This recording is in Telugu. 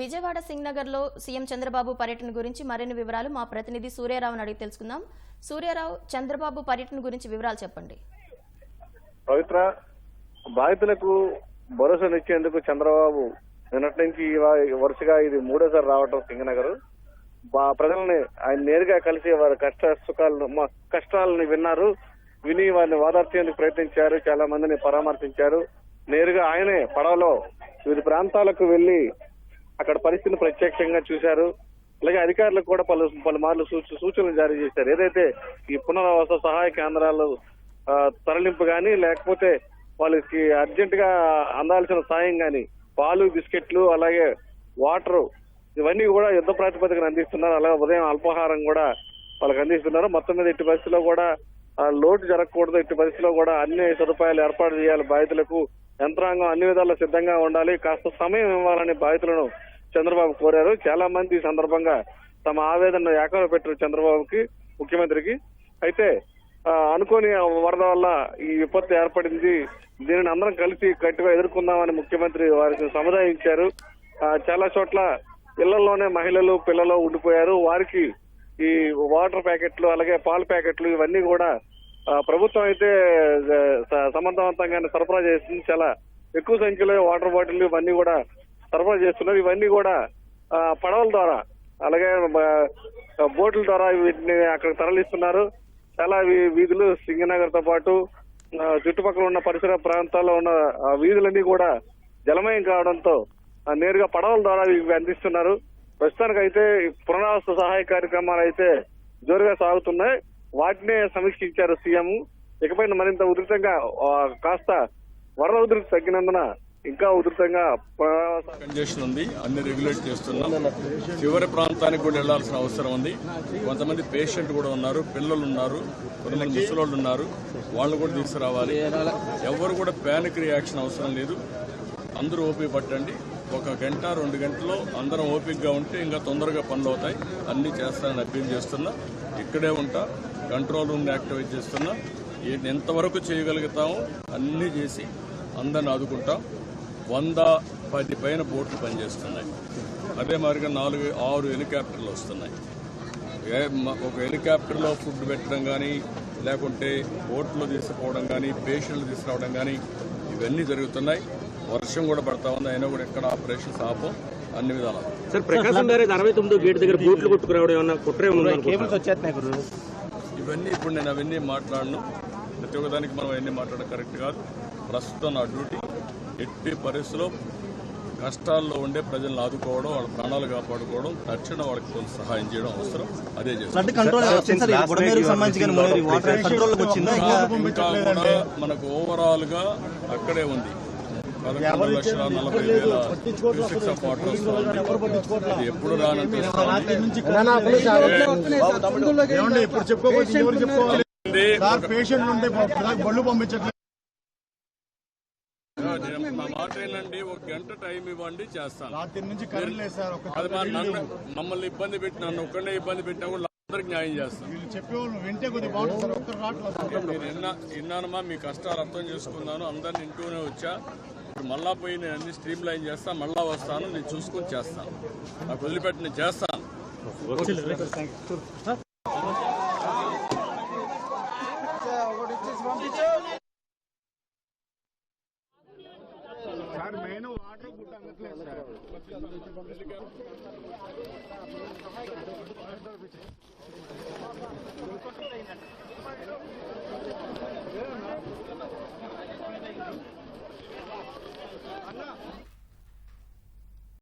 విజయవాడ సింగ్లో సీఎం చంద్రబాబు పర్యటన గురించి మరిన్ని వివరాలు మా ప్రతినిధి సూర్యారావుని అడిగి తెలుసుకుందాం. సూర్యారావు చంద్రబాబు పర్యటన గురించి వివరాలు చెప్పండి. పవిత్ర బాధితులకు భరోసానిచ్చేందుకు చంద్రబాబు నిన్నటి నుంచి వరుసగా ఇది మూడోసారి రావటం సింగనగర్ ప్రజల్ని ఆయన నేరుగా కలిసి వారి కష్ట సుఖాలను మా విన్నారు. విని వారిని ఓదార్చేందుకు ప్రయత్నించారు. చాలా మందిని పరామర్శించారు. నేరుగా ఆయనే పడవలో వివిధ ప్రాంతాలకు వెళ్ళి అక్కడ పరిస్థితిని ప్రత్యక్షంగా చూశారు. అలాగే అధికారులకు కూడా పలు పలుమార్లు సూచన సూచనలు జారీ చేశారు. ఏదైతే ఈ పునరావాస సహాయ కేంద్రాలు తరలింపు కానీ లేకపోతే వాళ్ళకి అర్జెంట్గా అందాల్సిన సాయం కానీ పాలు బిస్కెట్లు అలాగే వాటర్ ఇవన్నీ కూడా యుద్ధ ప్రాతిపదికన అందిస్తున్నారు. అలాగే ఉదయం అల్పాహారం కూడా వాళ్ళకి అందిస్తున్నారు. మొత్తం మీద ఇట్టి పరిస్థితిలో కూడా లోటు జరగకూడదు. ఇట్టి పరిస్థితిలో కూడా అన్ని సదుపాయాలు ఏర్పాటు చేయాలి బాధితులకు. యంత్రాంగం అన్ని విధాల సిద్ధంగా ఉండాలి. కాస్త సమయం ఇవ్వాలని బాధితులను చంద్రబాబు కోరారు. చాలా మంది ఈ సందర్భంగా తమ ఆవేదన ఏకంగా పెట్టారు చంద్రబాబుకి ముఖ్యమంత్రికి. అయితే అనుకోని వరద వల్ల ఈ విపత్తు ఏర్పడింది. దీనిని అందరం కలిసి గట్టిగా ఎదుర్కొందామని ముఖ్యమంత్రి వారికి సముదాయించారు చాలా చోట్ల ఇళ్ళలోనే మహిళలు పిల్లలు ఉండిపోయారు. వారికి ఈ వాటర్ ప్యాకెట్లు అలాగే పాల ప్యాకెట్లు ఇవన్నీ కూడా ప్రభుత్వం అయితే స- సమర్థవంతంగానే సరఫరా చేస్తుంది చాలా ఎక్కువ సంఖ్యలో వాటర్ బాటిల్ ఇవన్నీ కూడా సరఫరా చేస్తున్నారు. ఇవన్నీ కూడా పడవల ద్వారా అలాగే బోట్ల ద్వారా వీటిని అక్కడ తరలిస్తున్నారు. చాలా వీధులు సింగనగర్తో పాటు చుట్టుపక్కల ఉన్న పరిసర ప్రాంతాల్లో ఉన్న ఆ, వీధులన్నీ కూడా జలమయం కావడంతో నేరుగా పడవల ద్వారా ఇవి అందిస్తున్నారు. ప్రస్తుతానికైతే అయితే పునరావాస సహాయ కార్యక్రమాలు అయితే జోరుగా సాగుతున్నాయి. వాటినే సమీక్షించారు సీఎం. ఇకపై మరింత ఉధృతంగా కాస్త వరద ఉధృతి తగ్గినందున ఇంకా ఉధృతంగా కంజెషన్ ఉంది అన్ని రెగ్యులేట్ చేస్తున్నాం. చివరి ప్రాంతానికి కూడా వెళ్ళాల్సిన అవసరం ఉంది. కొంతమంది పేషెంట్ కూడా ఉన్నారు పిల్లలు ఉన్నారు కొంతమంది ముసలోళ్ళు ఉన్నారు. వాళ్ళు కూడా తీసుకురావాలి. ఎవరు కూడా ప్యానిక్ రియాక్షన్ అవసరం లేదు. అందరూ ఓపిక పట్టండి. ఒక గంట రెండు గంటలో అందరం ఓపికగా ఉంటే ఇంకా తొందరగా పనులు అవుతాయి. అన్ని చేస్తానని అప్పీల్ చేస్తున్నా. ఇక్కడే ఉంటా కంట్రోల్ రూమ్ యాక్టివేట్ చేస్తున్నా. ఎంతవరకు చేయగలుగుతామో అన్నీ చేసి అందరిని ఆదుకుంటాం. వంద పది పైన బోట్లు పనిచేస్తున్నాయి. అదే మాదిరిగా నాలుగు ఆరు హెలికాప్టర్లు వస్తున్నాయి. ఒక హెలికాప్టర్లో ఫుడ్ పెట్టడం కానీ లేకుంటే బోట్లో తీసుకుపోవడం కానీ పేషెంట్లు తీసుకురావడం కానీ ఇవన్నీ జరుగుతున్నాయి. వర్షం కూడా పడతా ఉంది. అయినా కూడా ఎక్కడ ఆపరేషన్స్ ఆపం అన్ని విధాలు. సార్ ప్రకాశం బ్యారేజ్ అరవై తొమ్మిదో గేట్ దగ్గర బూట్లు కొట్టుకురావడం ఏమన్నా కుట్రే గురు ఇవన్నీ ఇప్పుడు నేను అవన్నీ మాట్లాడను. ప్రతి ఒక్కదానికి మనం అవన్నీ మాట్లాడడం కరెక్ట్ కాదు. ప్రస్తుతం నా డ్యూటీ ఎట్టి పరిస్థితిలో కష్టాల్లో ఉండే ప్రజలను ఆదుకోవడం వాళ్ళ ప్రాణాలు కాపాడుకోవడం తక్షణ వాళ్ళకి కొంత సహాయం చేయడం అవసరం. అదే చేస్తాం. కూడా మనకు ఓవరాల్గా అక్కడే ఉంది. పదకొండు లక్షల నలభై వేల క్యూసెక్స్ ఆఫ్ వాటర్ వస్తుంది. అది ఎప్పుడు రానంటే ఇప్పుడు చెప్పుకోవచ్చు ఎవరు చెప్పుకోవాలి? పేషెంట్లు ఉంటే బళ్ళు పంపించట్లేదు. మా మాట ఏంటండి ఒక గంట టైం ఇవ్వండి చేస్తాను. నుంచి అది మా నన్ను మమ్మల్ని ఇబ్బంది పెట్టి నన్ను ఒక్కడే ఇబ్బంది పెట్టినా కూడా అందరికి న్యాయం చేస్తాను. విన్నానమ్మా మీ కష్టాలు అర్థం చేసుకున్నాను అందరిని ఇంటూనే వచ్చా. మళ్ళా పోయి నేను అన్ని స్ట్రీమ్ లైన్ చేస్తా మళ్ళా వస్తాను నేను చూసుకుని చేస్తాను. నాకు వదిలిపెట్టి నేను చేస్తాను. Thank you.